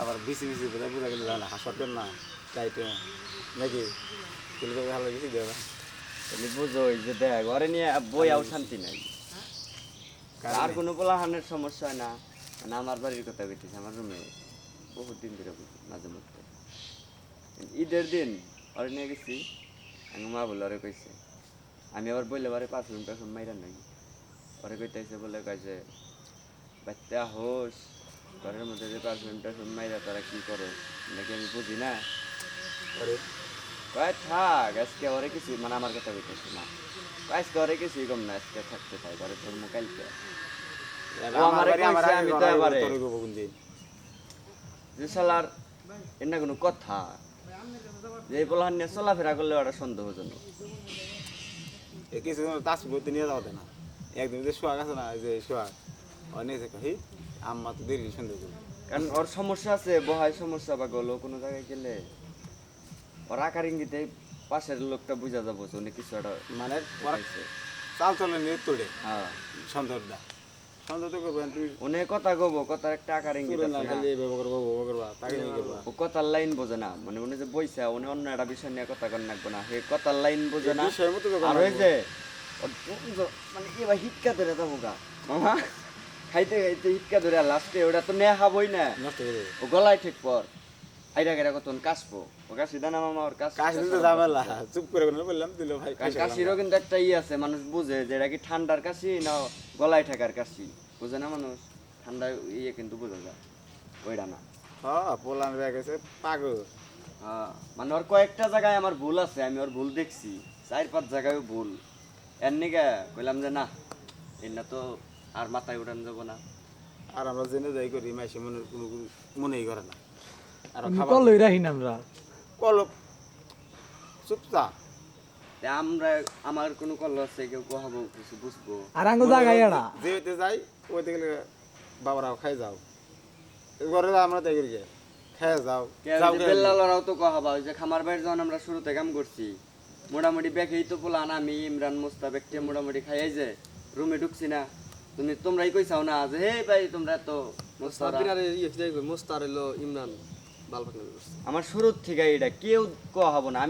আবার BC BC বোঝা বোঝা গেলে হাসপাতাল না চাইতে নাকি? তুলে তো ভালো বেশি দেবে। তুমি বুঝোই যে দেখ ঘরে নিয়ে বই আও শান্তি নাই। আর কোনো পোলাহানের সমস্যা হয় না। মানে আমার বাড়ির কথা কইতেছি আমার রুমে বহুত দিন ধরে বুঝি, মাঝে মধ্যে। ঈদের দিন ওরে নিয়ে গেছি আমি মা বলে ওরে কইছে আমি আবার বললে বারে পারফিউম টারফিউম মাইরা নাই। ওরে কইতেছে বলে কইছে বাচ্চা হোস ঘরের মধ্যে যে পারফিউম টারফিউম মাইরা তারা কি করো? নাকি আমি বুঝি না? কয় থাক আজকে ওরে কিছু মানে আমার কথা বলতেছি না। আজকে ওরে কিছুই কম না আজকে থাকতে থাক ঘরে তোর দিন যে শালার এর কোনো কথা। যে পোলাহান নিয়ে চলাফেরা করলে ওটা সন্দেহজনক কিছু তাস করতে নিয়ে যাওয়া না। একদম যে সোয়াগ আছে না যে সোয়াগ অনেক হি আম্মা তো দেখলি সুন্দর করে কারণ ওর সমস্যা আছে বহায় সমস্যা বা গলো কোনো জায়গায় গেলে ওর আকার ইঙ্গিতে পাশের লোকটা বুঝা যাব উনি কিছু একটা মানে চাল চলে নিয়ে তোড়ে হ্যাঁ। সন্দেহটা। সন্দেহ তো করবেন তুই উনি কথা কব কথার একটা আকার ইঙ্গিত না না? খালি এইভাবে করব ওভাবে করবা তাকে নিয়ে করবা। ও কথার লাইন বোঝে না মানে উনি যে বইছে উনি অন্য একটা বিষয় নিয়ে কথা কর নাকবো না। হে কথার লাইন বোঝে না। আর ওই যে মানে এবার হিটকা ধরে যাব গা মামা। খাইতে খাইতে হিটকা ধরে লাস্টে ওটা তো নেহা বই না। নষ্ট করে ও গলায় ঠিক পর। আইরা গেরা কতন কাশবো। ও কাশি দানা মামা ওর কাশ কাশ দিতে ঝামেলা চুপ করে কোনো বললাম দিল ভাই কাশিরও কিন্তু একটা ই আছে মানুষ বুঝে যে এটা কি ঠান্ডার কাশি না গলায় ঠাকার কাশি। বুঝে না মানুষ? ঠান্ডা ইয়ে কিন্তু বুঝে যায়। ওইটা না। হ্যাঁ পোলান ব্যাগ আছে পাগল। হ্যাঁ, মানে ওর কয়েকটা জায়গায় আমার ভুল আছে আমি ওর ভুল দেখছি। চার পাঁচ জায়গায় ভুল। এর নিকে কইলাম যে না এর না তো আর মাথায় উঠান যাব না। আর আমরা জেনে যাই করি মাইসে মনে কোনো মনেই করে না। আর রাখি না আমরা। কলপ চুপচাপ। আমরা আমার কোনো কল আছে কেউ কহাবো কিছু বুঝব। আর আঙ্গো জায়গায় এড়া। যে হইতে যাই ওইতে গেলে বাবারাও খাই যাও। ঘরে আমরা তাই করি খাই যাও যাও বেল্লালরাও তো কহাবা যে খামার বাইরে যখন আমরা শুরুতে কাম করছি মোটামুটি বেখেই তো পোলান আমি ইমরান মোস্তাব একটা মোটামুটি খাইয়াই যে রুমে ঢুকছি না। তুমি তোমরাই কইছাও না যে হে ভাই তোমরা তো মোস্তারা। মোস্তার ইমরান আমার শুরু থেকে এটা কেউ কোয়া হব না। আমি